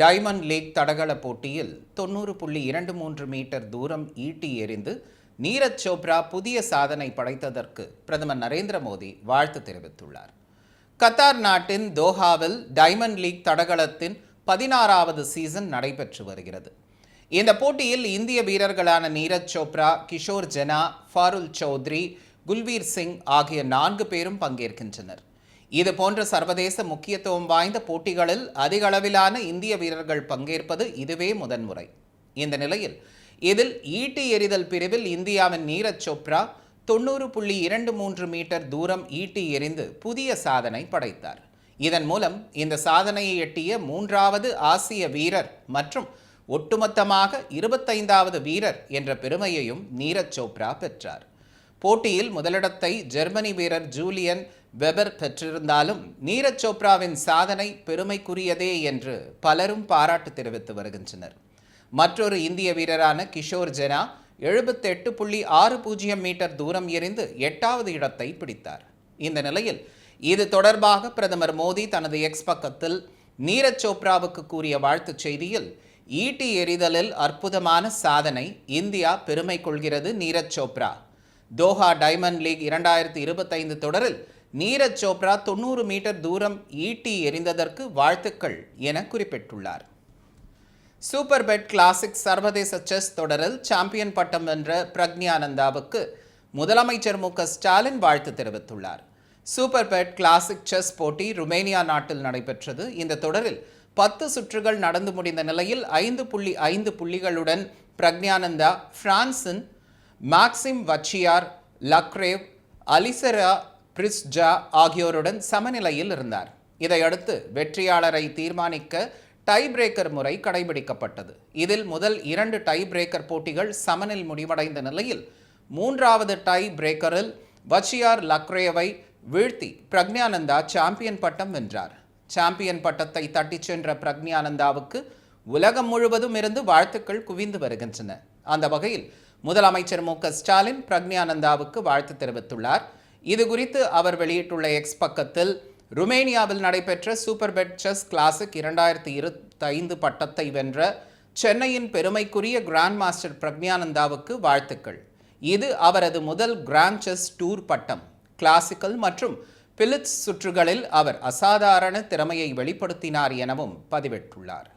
Diamond league தடகள போட்டியில் தொண்ணூறு புள்ளி இரண்டு மூன்று மீட்டர் தூரம் ஈட்டி எறிந்து நீரஜ் சோப்ரா புதிய சாதனை படைத்ததற்கு பிரதமர் நரேந்திர மோடி வாழ்த்து தெரிவித்துள்ளார். கத்தார் நாட்டின் தோஹாவில் டைமண்ட் லீக் தடகளத்தின் பதினாறாவது சீசன் நடைபெற்று வருகிறது. இந்த போட்டியில் இந்திய வீரர்களான நீரஜ் சோப்ரா கிஷோர் ஜெனா ஃபாருல் சௌத்ரி குல்வீர் சிங் ஆகிய நான்கு பேரும் பங்கேற்கின்றனர். இது போன்ற சர்வதேச முக்கியத்துவம் வாய்ந்த போட்டிகளில் அதிக அளவிலான இந்திய வீரர்கள் பங்கேற்பது இதுவே முதன்முறை. இந்த நிலையில் இதில் ஈட்டி எறிதல் பிரிவில் இந்தியாவின் நீரஜ் சோப்ரா தொண்ணூறு புள்ளி இரண்டு மூன்று மீட்டர் தூரம் ஈட்டி எறிந்து புதிய சாதனை படைத்தார். இதன் மூலம் இந்த சாதனையை எட்டிய மூன்றாவது ஆசிய வீரர் மற்றும் ஒட்டுமொத்தமாக இருபத்தைந்தாவது வீரர் என்ற பெருமையையும் நீரஜ் சோப்ரா பெற்றார். போட்டியில் முதலிடத்தை ஜெர்மனி வீரர் ஜூலியன் வெபர் பெற்றிருந்தாலும் நீரஜ் சோப்ராவின் சாதனை பெருமைக்குரியதே என்று பலரும் பாராட்டு தெரிவித்து வருகின்றனர். மற்றொரு இந்திய வீரரான கிஷோர் ஜெனா எழுபத்தெட்டு புள்ளி ஆறு பூஜ்ஜியம் மீட்டர் தூரம் எறிந்து எட்டாவது இடத்தை பிடித்தார். இந்த நிலையில் இது தொடர்பாக பிரதமர் மோடி தனது எக்ஸ் பக்கத்தில் நீரஜ் சோப்ராவுக்கு கூறிய வாழ்த்துச் செய்தியில் ஈட்டி எறிதலில் அற்புதமான சாதனை இந்தியா பெருமை கொள்கிறது Neeraj Chopra. Doha Diamond League இரண்டாயிரத்தி இருபத்தைந்து தொடரில் நீரஜ் சோப்ரா தொண்ணூறு மீட்டர் தூரம் ஈட்டி எறிந்ததற்கு வாழ்த்துக்கள் என குறிப்பிட்டுள்ளார். சூப்பர் பெட் கிளாசிக் சர்வதேச செஸ் தொடரில் சாம்பியன் பட்டம் வென்ற பிரக்ஞானந்தாவுக்கு முதலமைச்சர் மு க ஸ்டாலின் வாழ்த்து தெரிவித்துள்ளார். சூப்பர் பெட் கிளாசிக் செஸ் போட்டி ருமேனியா நாட்டில் நடைபெற்றது. இந்த தொடரில் பத்து சுற்றுகள் நடந்து முடிந்த நிலையில் ஐந்து புள்ளி ஐந்து புள்ளிகளுடன் பிரக்ஞானந்தா பிரான்சின் மாக்சிம் வச்சியார் லக்ரேவ் அலிசரா பிரிஸ்ஜா ஆகியோருடன் சமநிலையில் இருந்தார். இதையடுத்து வெற்றியாளரை தீர்மானிக்க டை பிரேக்கர் முறை கடைபிடிக்கப்பட்டது. இதில் முதல் இரண்டு டை பிரேக்கர் போட்டிகள் சமனில் முடிவடைந்த நிலையில் மூன்றாவது டை பிரேக்கரில் வச்சியார் லக்ரேவை வீழ்த்தி பிரக்ஞானந்தா சாம்பியன் பட்டம் வென்றார். சாம்பியன் பட்டத்தை தட்டிச் சென்ற பிரக்ஞானந்தாவுக்கு உலகம் முழுவதும் இருந்து வாழ்த்துக்கள் குவிந்து வருகின்றன. அந்த வகையில் முதலமைச்சர் மு க ஸ்டாலின் பிரக்ஞானந்தாவுக்கு வாழ்த்து தெரிவித்துள்ளார். இது குறித்து அவர் வெளியிட்டுள்ள எக்ஸ் பக்கத்தில் ருமேனியாவில் நடைபெற்ற சூப்பர் பெட் செஸ் கிளாசிக் இரண்டாயிரத்தி இருபத்தைந்து பட்டத்தை வென்ற சென்னையின் பெருமைக்குரிய கிராண்ட் மாஸ்டர் பிரக்ஞானந்தாவுக்கு வாழ்த்துக்கள். இது அவரது முதல் கிராண்ட் செஸ் டூர் பட்டம். கிளாசிக்கல் மற்றும் பிலிட்ஸ் சுற்றுகளில் அவர் அசாதாரண திறமையை வெளிப்படுத்தினார் எனவும் பதிவிட்டுள்ளார்.